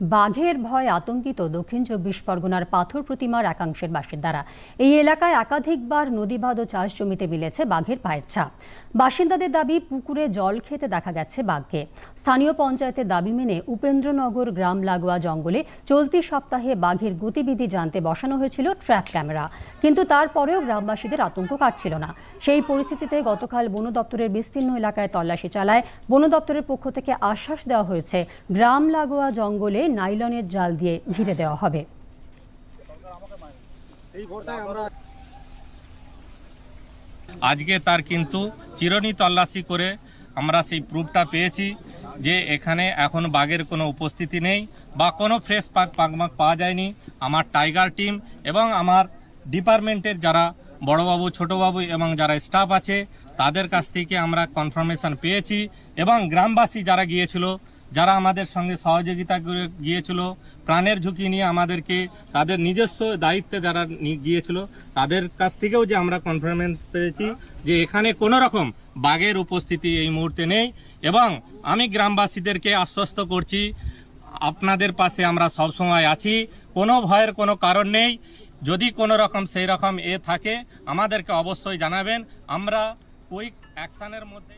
বাঘের ভয় আতঙ্কিত দক্ষিণ চব্বিশ পরগনার পাথর প্রতিমার একাংশের বাসিন্দারা। এই এলাকায় একাধিকবার নদীবাদ ও চাষ জমিতে মিলেছে বাঘের পায়ের ছাপ। বাসিন্দাদের দাবি, পুকুরে জল খেতে দেখা গেছে বাঘকে। স্থানীয় পঞ্চায়েতের দাবি মেনে উপেন্দ্রনগর গ্রাম লাগোয়া জঙ্গলে চলতি সপ্তাহে বাঘের গতিবিধি জানতে বসানো হয়েছিল ট্র্যাপ ক্যামেরা। কিন্তু তারপরেও গ্রামবাসীদের আতঙ্ক কাটছিল না। সেই পরিস্থিতিতে গতকাল বন দপ্তরের বিস্তীর্ণ এলাকায় তল্লাশি চালায়। বন দপ্তরের পক্ষ থেকে আশ্বাস দেওয়া হয়েছে, গ্রাম লাগোয়া জঙ্গলে নাইলনের জাল দিয়ে ঘিরে দেওয়া হবে। আজকে তার কিন্তু চিরনি তল্লাশি করে আমরা সেই প্রুফটা পেয়েছি যে এখানে এখন বাঘের কোনো উপস্থিতি নেই বা কোনো ফ্রেশ পাক পাকমাক পাওয়া যায়নি। আমার টাইগার টিম এবং আমার ডিপার্টমেন্টের যারা বড়বাবু, ছোটবাবু এবং যারা স্টাফ আছে, তাদের কাছ থেকে আমরা কনফার্মেশন পেয়েছি এবং গ্রামবাসী যারা গিয়েছিল যারা আমাদের সঙ্গে সহযোগিতা করে গিয়েছিল, প্রাণের ঝুঁকি নিয়ে আমাদেরকে তাদের নিজস্ব দায়িত্বে যারা গিয়েছিল, তাদের কাছ থেকেও যে আমরা কনফার্মেন্স পেয়েছি যে এখানে কোনো রকম বাঘের উপস্থিতি এই মুহূর্তে নেই এবং আমি গ্রামবাসীদেরকে আশ্বস্ত করছি, আপনাদের পাশে আমরা সব সময় আছি, কোনো ভয়ের কোনো কারণ নেই, যদি কোনো রকম সেই রকম এ থাকে, আমাদেরকে অবশ্যই জানাবেন, আমরা কুইক অ্যাকশানের মধ্যে